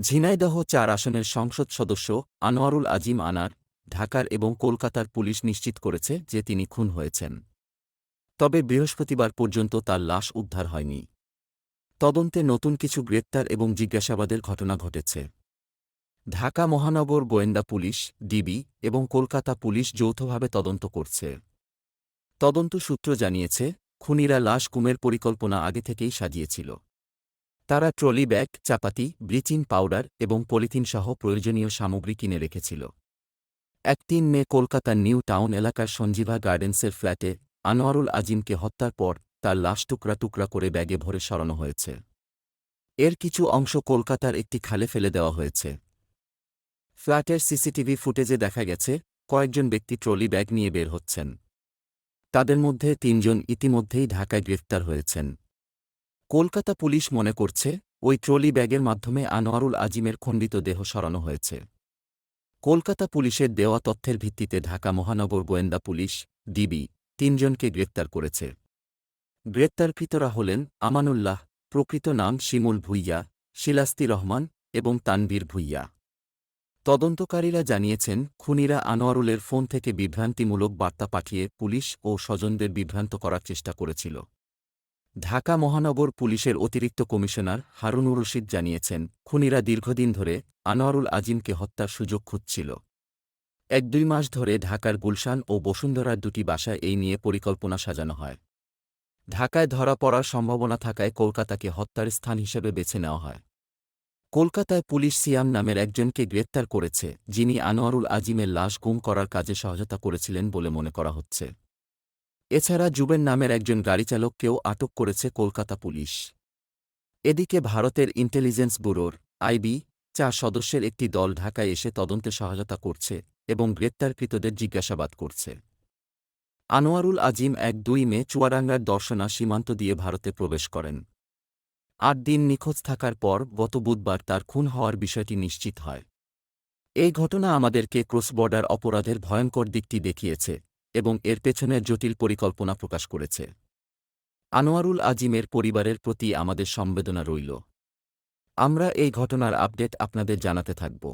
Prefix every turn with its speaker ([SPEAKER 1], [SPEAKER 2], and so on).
[SPEAKER 1] ঝিনাইদহ চার আসনের সংসদ সদস্য আনোয়ারুল আজিম আনার, ঢাকার এবং কলকাতার পুলিশ নিশ্চিত করেছে যে তিনি খুন হয়েছেন। তবে বৃহস্পতিবার পর্যন্ত তার লাশ উদ্ধার হয়নি। তদন্তে নতুন কিছু গ্রেপ্তার এবং জিজ্ঞাসাবাদের ঘটনা ঘটেছে। ঢাকা মহানগর গোয়েন্দা পুলিশ, ডিবি এবং কলকাতা পুলিশ যৌথভাবে তদন্ত করছে। তদন্ত সূত্র জানিয়েছে, খুনিরা লাশ কুমের পরিকল্পনা আগে থেকেই সাজিয়েছিল। তারা ট্রলি ব্যাগ, চাপাতি, ব্লিচিং পাউডার এবং পলিথিন সহ প্রয়োজনীয় সামগ্রী কিনে রেখেছিল। এক তিন মে কলকাতার নিউ টাউন এলাকার সঞ্জীভা গার্ডেন্সের ফ্ল্যাটে আনোয়ারুল আজিমকে হত্যার পর তার লাশ টুকরা টুকরা করে ব্যাগে ভরে সরানো হয়েছে। এর কিছু অংশ কলকাতার একটি খালে ফেলে দেওয়া হয়েছে। ফ্ল্যাটের সিসিটিভি ফুটেজে দেখা গেছে, কয়েকজন ব্যক্তি ট্রলি ব্যাগ নিয়ে বের হচ্ছেন। তাদের মধ্যে তিনজন ইতিমধ্যেই ঢাকায় গ্রেফতার হয়েছেন। কলকাতা পুলিশ মনে করছে, ওই ট্রলি ব্যাগের মাধ্যমে আনোয়ারুল আজিমের খণ্ডিত দেহ সরানো হয়েছে। কলকাতা পুলিশের দেওয়া তথ্যের ভিত্তিতে ঢাকা মহানগর গোয়েন্দা পুলিশ, ডিবি, তিনজনকে গ্রেপ্তার করেছে। গ্রেপ্তারকৃতরা হলেন আমানুল্লাহ, প্রকৃত নাম শিমুল ভুইয়া, শিলাস্তি রহমান এবং তানবীর ভুইয়া। তদন্তকারীরা জানিয়েছেন, খুনিরা আনোয়ারুলের ফোন থেকে বিভ্রান্তিমূলক বার্তা পাঠিয়ে পুলিশ ও স্বজনদের বিভ্রান্ত করার চেষ্টা করেছিল। ঢাকা মহানগর পুলিশের অতিরিক্ত কমিশনার হারুনুর রশিদ জানিয়েছেন, খুনিরা দীর্ঘদিন ধরে আনোয়ারুল আজিমকে হত্যার সুযোগ খুঁজছিল। এক দুই মাস ধরে ঢাকার গুলশান ও বসুন্ধরার দুটি বাসায় এই নিয়ে পরিকল্পনা সাজানো হয়। ঢাকায় ধরা পড়ার সম্ভাবনা থাকায় কলকাতাকে হত্যার স্থান হিসেবে বেছে নেওয়া হয়। কলকাতায় পুলিশ সিয়াম নামের একজনকে গ্রেপ্তার করেছে, যিনি আনোয়ারুল আজিমের লাশ গুম করার কাজে সহায়তা করেছিলেন বলে মনে করা হচ্ছে। এছাড়া জুবেন নামের একজন গাড়িচালককেও আটক করেছে কলকাতা পুলিশ। এদিকে ভারতের ইন্টেলিজেন্স ব্যুরোর আইবি চার সদস্যের একটি দল ঢাকায় এসে তদন্তে সহায়তা করছে এবং গ্রেপ্তারকৃতদের জিজ্ঞাসাবাদ করছে। আনোয়ারুল আজিম এক দুই মে চুয়াডাঙ্গার দর্শনা সীমান্ত দিয়ে ভারতে প্রবেশ করেন। আট দিন নিখোঁজ থাকার পর গত বুধবার তার খুন হওয়ার বিষয়টি নিশ্চিত হয়। এই ঘটনা আমাদেরকে ক্রস বর্ডার অপরাধের ভয়ঙ্কর দিকটি দেখিয়েছে। এবং এর পেছনের জটিল পরিকল্পনা প্রকাশ করেছে। আনোয়ারুল আজিমের পরিবারের প্রতি আমাদের সম্বেদনা রইল। আমরা এই ঘটনার আপডেট আপনাদের জানাতে থাকব।